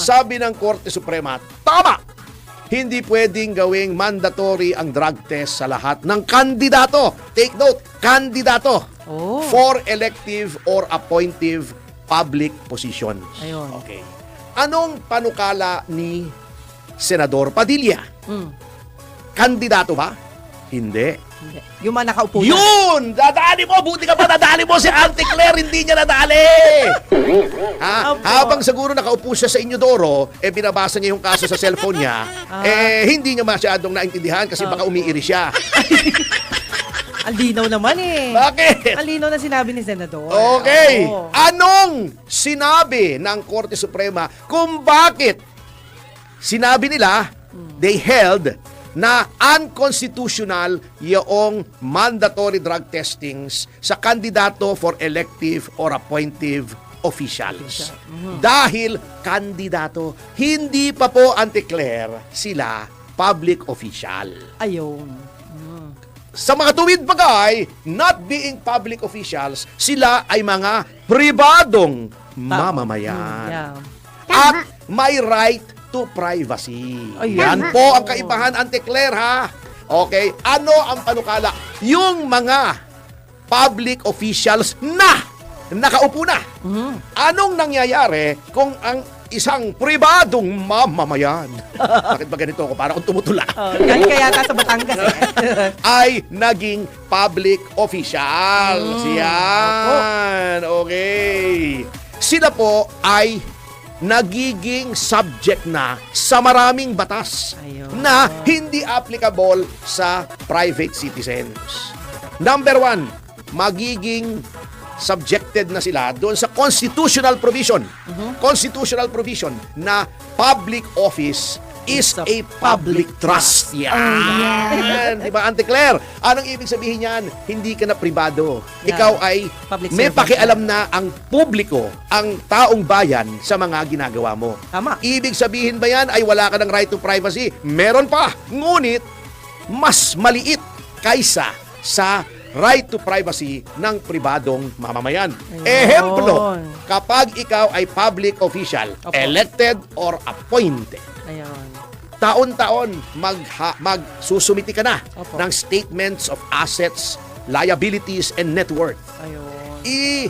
Sabi ng Korte Suprema, tama! Hindi pwedeng gawing mandatory ang drug test sa lahat ng kandidato. Take note, kandidato Oh. for elective or appointive public positions. Ayun. Okay. Anong panukala ni Senador Padilla? Mm. Kandidato ba? Hindi. Hindi. Yung mga nakaupo na. Yun! Dadali mo! Buti ka pa nadali mo si Auntie Claire, hindi niya nadali! ha? Opo. Habang siguro nakaupo siya sa inyo, Doro, eh binabasa niya yung kaso sa cellphone niya, Ah. eh hindi niya masyadong naintindihan kasi baka Opo. umiiri siya. Ang linaw naman eh. Bakit? Ang linaw na sinabi ni Senador. Okay. Oo. Anong sinabi ng Korte Suprema kung bakit sinabi nila they held na unconstitutional yung mandatory drug testings sa kandidato for elective or appointive officials. Dahil kandidato, hindi pa po anti-Claire sila public official. Ayun. Mm. Sa mga tuwid bagay, not being public officials, sila ay mga pribadong mamamayan. Mm, yeah. At may right to privacy. Ayun. Yan po ang kaibahan, Ante Claire, ha? Okay, ano ang panukala? Yung mga public officials na nakaupo na. Mhm. Anong nangyayari kung ang isang pribadong mamamayan, bakit ba ganito ako? Para akong tumutula Oh, yan kaya yata sa Batangas eh. ay naging public officials. Mm, Yan. Okay. Sila po ay nagiging subject na sa maraming batas Ayun. na hindi applicable sa private citizens. Number one, magiging subjected na sila doon sa constitutional provision. Mhm. Constitutional provision na public office is a public trust. Yan. Di ba, Ante Claire? Anong ibig sabihin yan? Hindi ka na pribado. Yeah. Ikaw ay Public may servant pakialam na ang publiko, ang taong bayan sa mga ginagawa mo. Tama. Ibig sabihin ba yan ay wala ka ng right to privacy? Meron pa. Ngunit, mas maliit kaysa sa right to privacy ng pribadong mamamayan. Ayun. Ehemplo, kapag ikaw ay public official, Opo. elected or appointed, Ayun. taon-taon mag magsusumiti ka na Opo. ng statements of assets, liabilities, and net worth. Ayun. I,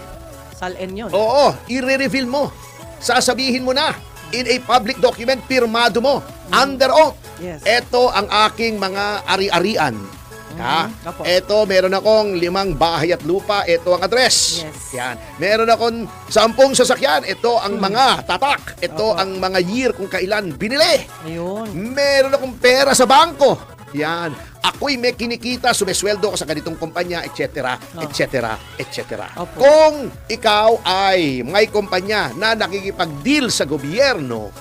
Salen yun. oo, i-reveal mo. Sasabihin mo na in a public document, pirmado mo, under oath. Yes. Ito ang aking mga ari-arian. Ha? Mhm. Opo. Ito, meron akong limang bahay at lupa. Ito ang address. Yes. Yan. Meron akong sampung sasakyan. Ito ang mga tatak. Ito Opo. ang mga year kung kailan binili. Ayun. Meron akong pera sa bangko. Yan. Ako'y may kinikita, sumesweldo ko sa ganitong kumpanya, etc., Oh. etc., etc. Opo. Kung ikaw ay may kumpanya na nakikipag-deal sa gobyerno,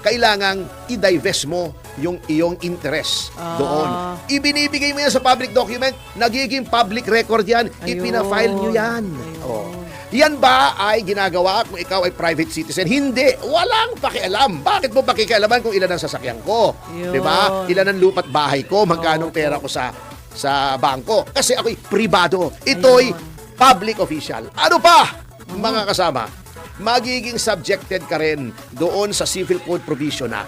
kailangang i-divest mo yung iyong interest Ah. doon. Ibinibigay mo yan sa public document, nagiging public record yan, Ayun. ipina-file nyo yan. Ayun. Oh. Yan ba ay ginagawa kung ikaw ay private citizen? Hindi. Walang pakialam. Bakit mo pakikialaman kung ilan ang sasakyan ko? Yun. Di ba? Ilan ang lupat bahay ko? Magkano Opo. pera ko sa sa bangko? Kasi ako'y pribado. Ito'y public official. Ano pa, mga kasama? Magiging subjected ka rin doon sa civil code provision na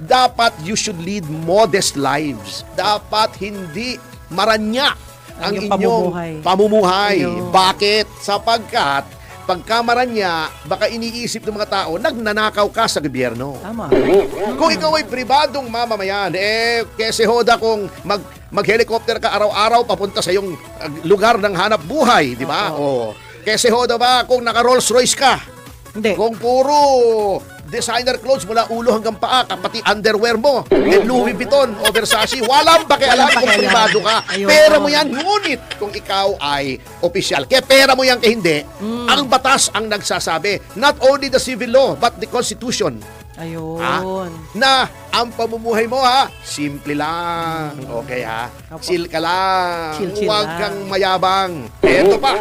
dapat you should lead modest lives. Dapat hindi maranya ang Ang inyong pamumuhay. pamumuhay. Ayun. Bakit? Sapagkat pagkamaran niya, baka iniisip ng mga tao, nagnanakaw ka sa gobyerno. Tama. Kung ikaw ay pribadong mamamayan, eh, kese hoda kung mag, mag-helicopter ka araw-araw papunta sa yung uh, lugar ng hanap buhay, di ba? Oo. Kese hoda ba kung naka Rolls Royce ka? Hindi. Kung puro designer clothes mula ulo hanggang paa, kapati underwear mo, eh, Louis Vuitton o Versace, walang pakialam Walang kung pakialam. pribado ka. Ayun. Pera mo yan, ngunit kung ikaw ay opisyal. Kaya pera mo yan kaya hindi, Mm. ang batas ang nagsasabi. Not only the civil law, but the Constitution. Ayun. Ha? Na ang pamumuhay mo ha, simple lang. Okay ha? Opo. Chill ka lang. Chill, chill Huwag lang. kang mayabang. Eto pa.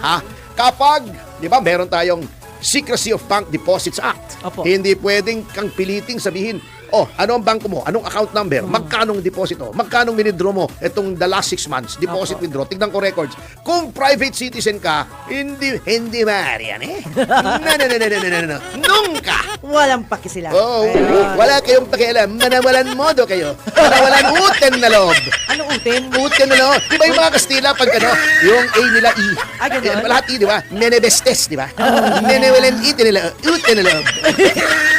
Ha? Kapag, di ba, meron tayong Secrecy of Bank Deposits Act. Opo. Hindi pwedeng kang piliting sabihin, Oh, ano ang bangko mo? Anong account number? Magkano ang deposito? Magkano ang withdraw mo? Itong the last six months, deposit Opo. withdraw. Tignan ko records. Kung private citizen ka, hindi, hindi maaari yan eh. no, no, no, no, no, no, no, no. Nunca! Walang paki sila. Oh, Ayun. wala kayong pakialam. Manawalan modo kayo. Manawalan uten na loob. Ano utin? Uten na loob. Di ba yung mga Kastila pag ano, yung A nila E. Ah, ganun? Eh, lahat E, di ba? Menebestes, di ba? Menewalan ite nila. Uten na loob.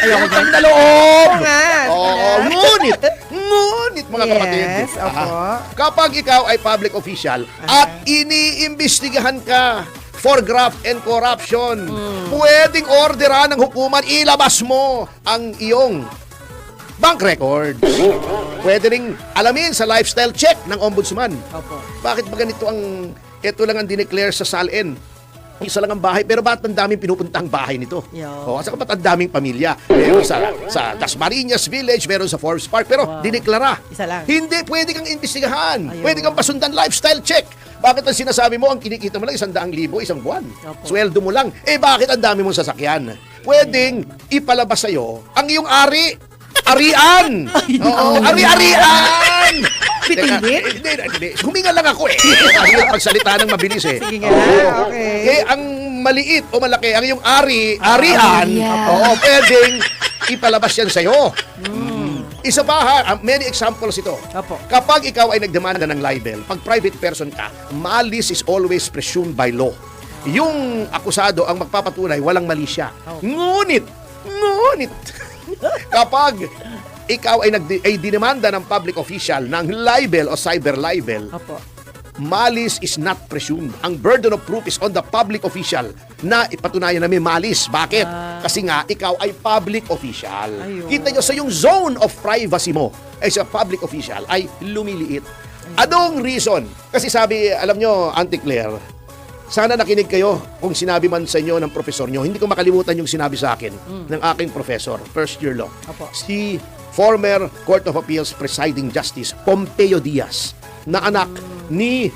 Ayoko Utang dyan. na loob. Oo nga. Oo, ngunit, ngunit mga Yes, kapatid. opo. Aha. Kapag ikaw ay public official Aha. at iniimbestigahan ka for graft and corruption, Hmm. pwedeng orderan ng hukuman, ilabas mo ang iyong bank records. Pwede ring alamin sa lifestyle check ng ombudsman. Opo. Bakit ba ganito ang, ito lang ang dineclare sa SALN? Isa lang ang bahay, pero ba't ang daming pinupuntang bahay nito? Yo. O, at saka ba't ang daming pamilya? Meron sa, sa Dasmariñas Village, meron sa Forbes Park, pero Wow. dineklara. Isa lang. Hindi, pwede kang imbestigahan. Ayun. Pwede kang pasundan lifestyle check. Bakit ang sinasabi mo, ang kinikita mo lang isang daang libo, isang buwan. Opo. Sweldo mo lang. Eh, bakit ang dami mong sasakyan? Pwedeng ipalabas sa'yo ang iyong ari. Arian! Oo, ari-arian! Teka, eh, Hindi, hindi, hindi. Huminga lang ako eh. Ang magsalita ng mabilis eh. Sige nga, okay. Eh, ang maliit o malaki, ang iyong ari, arian, oo, pwedeng ipalabas yan sa'yo. Mm. Isa pa ha, ah, many examples ito. Opo. Kapag ikaw ay nagdemanda ng libel, pag private person ka, malice is always presumed by law. Yung akusado ang magpapatunay, walang mali siya. Oh. Ngunit, ngunit, kapag ikaw ay, nag ay dinemanda ng public official ng libel o cyber libel, Opo. malice is not presumed. Ang burden of proof is on the public official na ipatunayan na may malice. Bakit? Ah. Kasi nga, ikaw ay public official. Ayun. Kita nyo sa yung zone of privacy mo ay sa public official ay lumiliit. Anong reason? Kasi sabi, alam nyo, Auntie Claire, sana nakinig kayo kung sinabi man sa inyo ng profesor nyo. Hindi ko makalimutan yung sinabi sa akin ng aking professor, first year law. Opo. Si former Court of Appeals Presiding Justice Pompeo Diaz na anak ni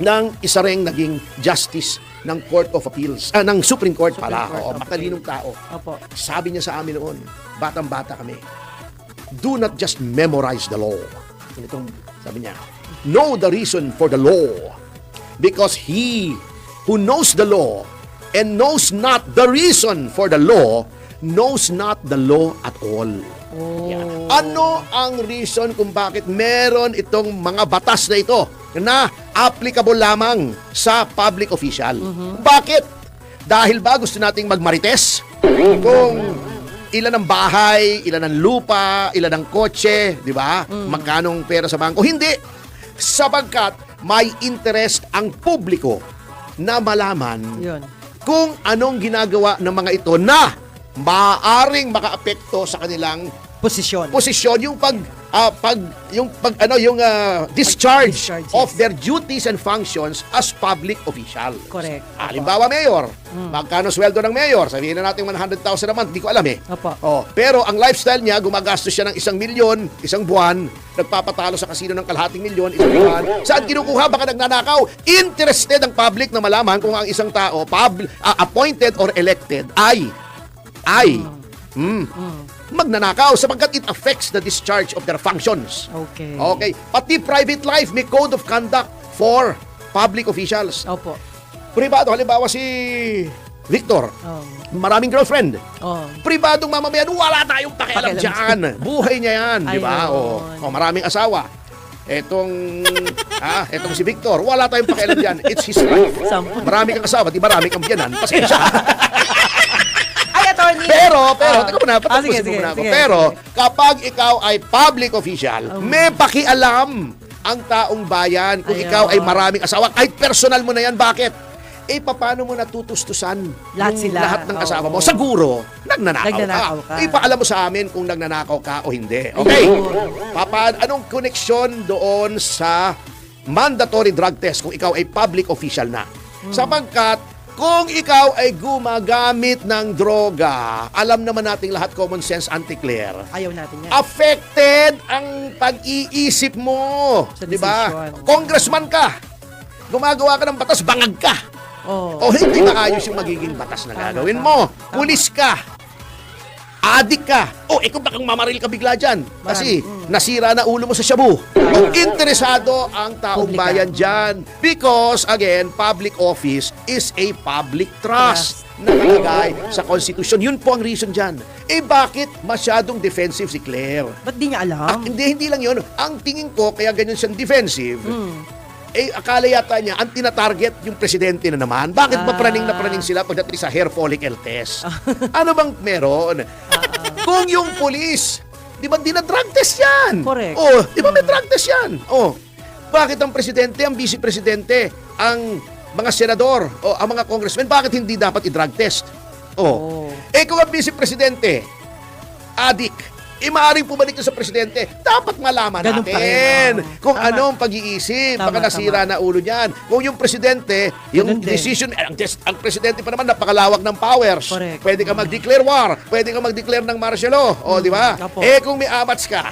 ng isa ring naging justice ng Court of Appeals, ah, ng Supreme Court Supreme pala. Court, Oo, matalinong tao. Opo. Sabi niya sa amin noon, batang-bata kami, do not just memorize the law. Ganitong sabi niya, know the reason for the law. Because he who knows the law and knows not the reason for the law knows not the law at all. Oh. Yan. Ano ang reason kung bakit meron itong mga batas na ito na applicable lamang sa public official? Bakit? Dahil ba gusto nating magmarites? Kung ilan ang bahay, ilan ang lupa, ilan ang kotse, di ba? Magkanong pera sa bangko? Hindi. Sapagkat may interest ang publiko na malaman Yun. kung anong ginagawa ng mga ito na maaring makaapekto sa kanilang Posisyon. posisyon yung pag ah, pag yung pag ano yung ah, discharge, of their duties and functions as public official. Correct. Halimbawa, mayor. Magkano sweldo ng mayor? Sabihin na natin 100,000 a month. Hindi ko alam eh. Opo. Oh, pero ang lifestyle niya, gumagastos siya ng isang milyon, isang buwan, nagpapatalo sa kasino ng kalahating milyon, isang buwan. Saan kinukuha? Baka nagnanakaw. Interested ang public na malaman kung ang isang tao, pub, ah, appointed or elected, ay, ay, mm, magnanakaw sapagkat it affects the discharge of their functions. Okay. Okay. Pati private life, may code of conduct for public officials. Opo. Privado, halimbawa si Victor, Oh. maraming girlfriend. Oh. Pribadong mamamayan, wala tayong pakialam Pakialam dyan. Buhay niya yan, di ba? O, o, maraming asawa. Etong, ah, etong si Victor, wala tayong pakialam dyan. It's his life. Marami kang asawa, di marami kang biyanan. Pasensya. Pero, pero, Ah. teka muna, Ah, patapusin sige, mo sige, muna ako. sige, Pero, sige. Um. kapag ikaw ay public official, may pakialam ang taong bayan kung Ayun. ikaw ay maraming asawa. Kahit personal mo na yan, bakit? Eh, paano mo natutustusan Lahat yung sila. lahat ng Oo. asawa mo? Siguro, nagnanakaw, Nagnanakaw ka. ka. Ipaalam mo sa amin kung nagnanakaw ka o hindi. Okay? Papa, anong koneksyon doon sa mandatory drug test kung ikaw ay public official na? Hmm. Sapagkat kung ikaw ay gumagamit ng droga, alam naman nating lahat common sense anti-Claire. Ayaw natin yan. Affected ang pag-iisip mo. Sa Di ba? decision. Congressman ka. Gumagawa ka ng batas, bangag ka. Oh. O hindi maayos yung magiging batas na gagawin mo. Pulis ka. Adik ka. O, ikaw bakang mamaril ka bigla dyan. Kasi nasira na ulo mo sa shabu. Kung interesado ang taong Publika. bayan dyan. Because, again, public office is a public trust. Nakalagay sa konstitusyon. Yun po ang reason dyan. Eh bakit masyadong defensive si Claire? Ba't di niya Ah, alam? hindi, hindi lang yun. Ang tingin ko, kaya ganyan siyang defensive, Hmm. Eh akala yata niya, ang tinatarget yung presidente na naman. Bakit ba Ah. praning na praning sila pagdating sa hair follicle test? ano bang meron? Ah, Kung yung polis, di ba di na drug test yan? Correct. Oh, di ba may drug test yan? Oh, bakit ang presidente, ang vice presidente, ang mga senador, o ang mga congressmen, bakit hindi dapat i-drug test? Oh. Oh. Eh kung ang vice presidente, adik, eh maaaring pumalik sa presidente, dapat malaman Ganun natin rin, oo. kung Tama. anong pag-iisip, Tama, baka nasira na ulo niyan. Kung yung presidente, yung Ganun din. decision, eh, ang, des- ang presidente pa naman napakalawak ng powers. Correct. Pwede ka mag-declare war, pwede ka mag-declare ng martial law, o di ba? Opo. Eh kung may amats ka,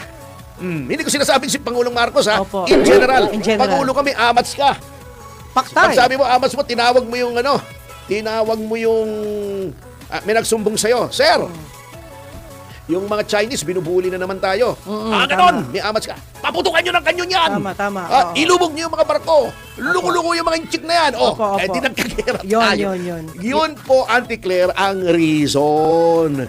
hmm, hindi ko sinasabi si Pangulong Marcos ha, Opo. in general, In general. Pangulo ka may amats ka. Pag Paktay. sabi mo, amats mo, tinawag mo yung ano, tinawag mo yung, ah, may nagsumbong sa'yo, Sir, yung mga Chinese, binubuli na naman tayo. Mm-mm, ah, ganon, tama. may amats ka. Paputukan nyo ng kanyon yan. Tama, tama, Ah, oo. ilubog nyo yung mga barko. Luko-luko yung mga inchik na yan. Oh, Opo, eh opo. di nagkakirap Yun, tayo. yun, yun. Yun po, Auntie Claire, ang reason.